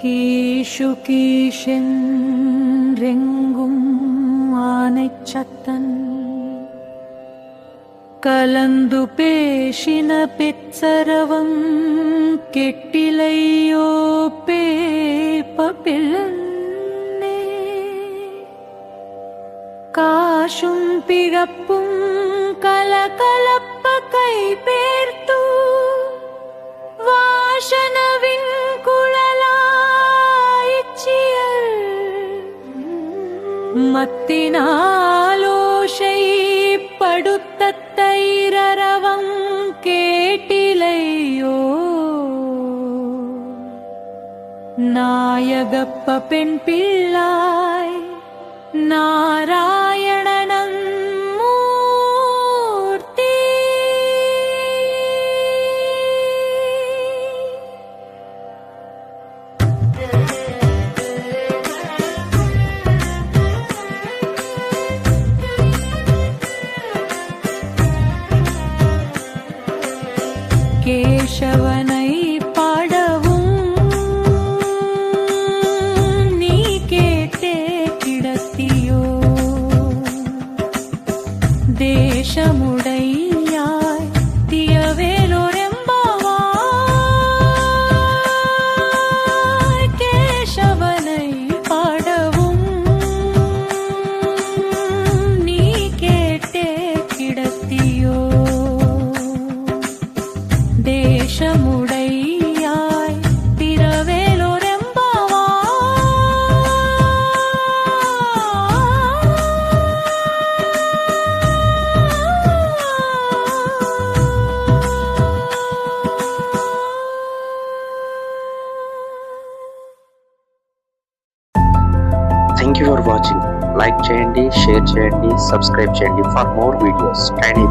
கீஷு கீஷென்றெங்கும் ஆனைச்சத்தன் கலந்து பேசின பெச்சரவம் கெட்டிலையோ பேப்பிள்ளே കാശും പിഴപ്പും കലകലപ്പ കൈപേർത്തു വാശനവിൻ മത്തിനാലോശൈ പടുത്ത തൈരവം കേട്ടിലയോ നായകപ്പ പെൺപിള്ളായ് നാരായണനം கேசவனை பாடவும் நீ கேட்டே கிடத்தியோ? தேசமுடையாய் தியவேலோரெம்பாவாய் கேசவனை பாடவும் நீ கேட்டே கிடத்தியோ? Thank you for watching like చేయండి షేర్ చేయండి సబ్స్క్రైబ్ చేయండి ఫర్ మోర్ వీడియోస్ టైనీ